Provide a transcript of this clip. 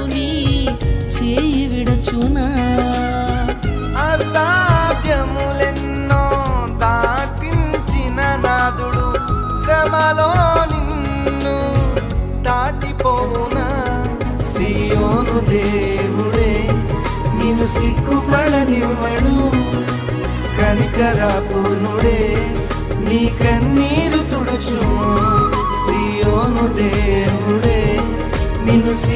నీ చేయి విడచునా? అసాధ్యములెన్నో దాటించిన నాదుడు శ్రమలో నిన్ను దాటిపోవునా? సియోను దేవుడే నిన్ను సిగ్గుపడనివ్వడు. కనికరాపునుడే నీ కన్నీరు తుడుచును సియోను దేవుడే నిన్ను సిగ్గు